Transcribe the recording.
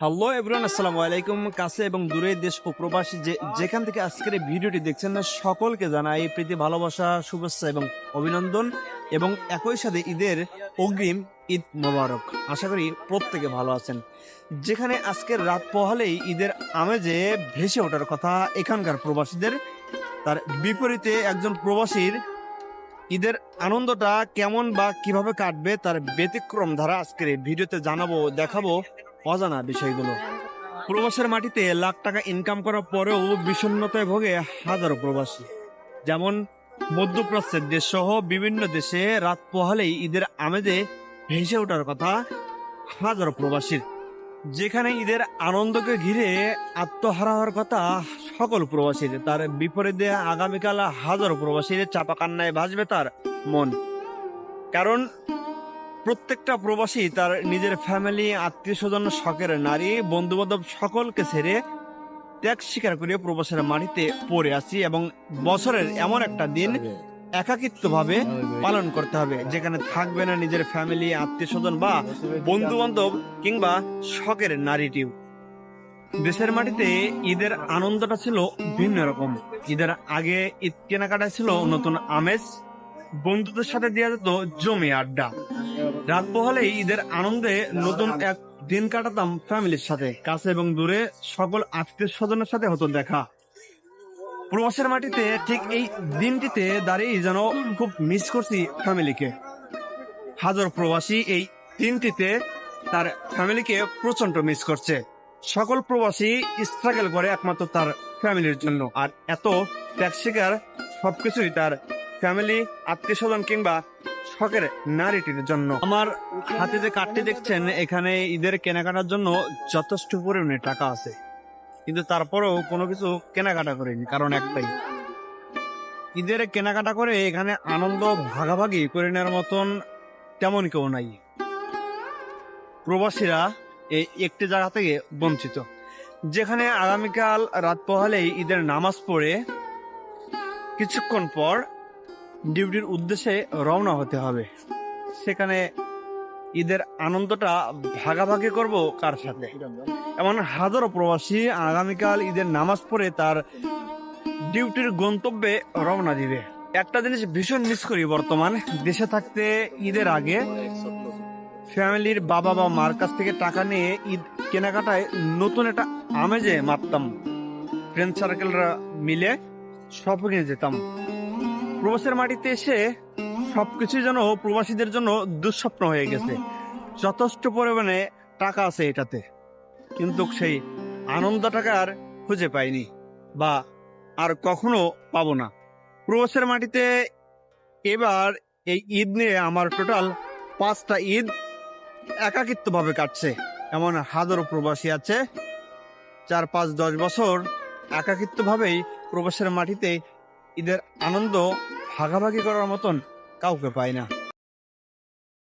Hello everyone আসসালামু আলাইকুম। কাছে এবং দূরে দেশ ও প্রবাসী যে যেখান থেকে আজকের এই ভিডিওটি দেখছেন না, সকলকে জানাই প্রীতি, ভালোবাসা, শুভেচ্ছা এবং অভিনন্দন এবং একই সাথে ঈদের অগ্রিম ঈদ মোবারক। আশা করি প্রত্যেকে ভালো আছেন। যেখানে আজকের রাত পোহালেই ঈদের আমেজে ভেসে ওঠার কথা এখানকার প্রবাসীদের। তার বিপরীতে একজন প্রবাসীর ঈদের আনন্দটা কেমন বা কীভাবে কাটবে তার ব্যতিক্রম ধারা আজকের ভিডিওতে জানাব, দেখাবো। অজানা বিষয়গুলো। প্রবাসের মাটিতে লাখ টাকা ইনকাম করার পরেও বিষণ্ণতায় ভোগে হাজারো প্রবাসী। যেমন মধ্যপ্রাচ্যের দেশ সহ বিভিন্ন দেশে রাত পোহালেই ঈদের আমেজে ভেসে ওঠার কথা হাজারো প্রবাসীর। যেখানে ঈদের আনন্দকে ঘিরে আত্মহারা হওয়ার কথা সকল প্রবাসীর। তার বিপরীতে আগামীকাল হাজারো প্রবাসীর চাপা কান্নায় ভাসবে তার মন। কারণ প্রত্যেকটা প্রবাসী তার নিজের ফ্যামিলি আত্মীয় স্বজন শখের নারী বন্ধু বান্ধব সকলকে ছেড়ে ত্যাগ স্বীকার করে প্রবাসের মাটিতে পড়ে আছি এবং বছরের এমন একটা দিন একাকিত্ব ভাবে পালন করতে হবে যেখানে থাকবে না নিজের ফ্যামিলি আত্মীয় স্বজন বা বন্ধু বান্ধব কিংবা শখের নারীটিও। দেশের মাটিতে ঈদের আনন্দটা ছিল ভিন্ন রকম। ঈদের আগে ঈদ কেনাকাটা ছিল নতুন আমেজ বন্ধুদের সাথে দেওয়া যেত জমি আড্ডা। রাত পোহালে ঈদের আনন্দে নতুন এক দিন কাটাতাম ফ্যামিলির সাথে, কাছে এবং দূরে সকল আত্মীয় স্বজনের সাথে হতো দেখা। প্রবাসের মাটিতে ঠিক এই দিনটিতে দাঁড়িয়ে যেন খুব মিস করছি ফ্যামিলিকে। হাজার প্রবাসী এই দিনটিতে তার ফ্যামিলিকে প্রচণ্ড মিস করছে। সকল প্রবাসী স্ট্রাগল করে একমাত্র তার ফ্যামিলির জন্য। আর এত ত্যাগ স্বীকার সবকিছুই তার ফ্যামিলি আত্মীয় স্বজন কিংবা শখের নারীটির জন্য। আমার হাতে যে কার্ডটি দেখছেন, এখানে ঈদের কেনাকাটার জন্য যথেষ্ট পরিমাণে টাকা আছে। কিন্তু তারপরেও কোনো কিছু কেনাকাটা করিনি, কারণ একটাই। ঈদের কেনাকাটা করে এখানে আনন্দ ভাগাভাগি করে নেওয়ার মতন তেমন কেউ নাই। প্রবাসীরা এই একটি জায়গা থেকে বঞ্চিত। যেখানে আগামীকাল রাত পোহালেই ঈদের নামাজ পড়ে কিছুক্ষণ পর ডিউটির উদ্দেশ্যে রওনা হতে হবে। সেখানে ঈদের আনন্দটা ভাগাভাগি করব কার সাথে? এমন হাজারো প্রবাসী আগামীকাল ঈদের নামাজ পড়ে তার ডিউটির গন্তব্যে রওনা দিবে। একটা জিনিস ভীষণ মিস করি বর্তমান, দেশে থাকতে ঈদের আগে ফ্যামিলির বাবা বা মার কাছ থেকে টাকা নিয়ে ঈদ কেনাকাটায় নতুন একটা আমেজে মারতাম ফ্রেন্ড সার্কেলরা মিলে শপিংয়ে যেতাম। প্রবাসের মাটিতে এসে সবকিছু যেন প্রবাসীদের জন্য দুঃস্বপ্ন হয়ে গেছে। যথেষ্ট পরিমাণে টাকা আছে এটাতে। কিন্তু সেই আনন্দ টাকা আর খুঁজে পাইনি বা আর কখনো পাবো না। প্রবাসের মাটিতে এবার এই ঈদ নিয়ে আমার টোটাল পাঁচটা ঈদ একাকিত্বভাবে কাটছে। এমন হাজারো প্রবাসী আছে, চার পাঁচ দশ বছর একাকিত্বভাবেই প্রবাসের মাটিতে ঈদের আনন্দ ভাগাভাগি করার মতন কাউকে পায় না।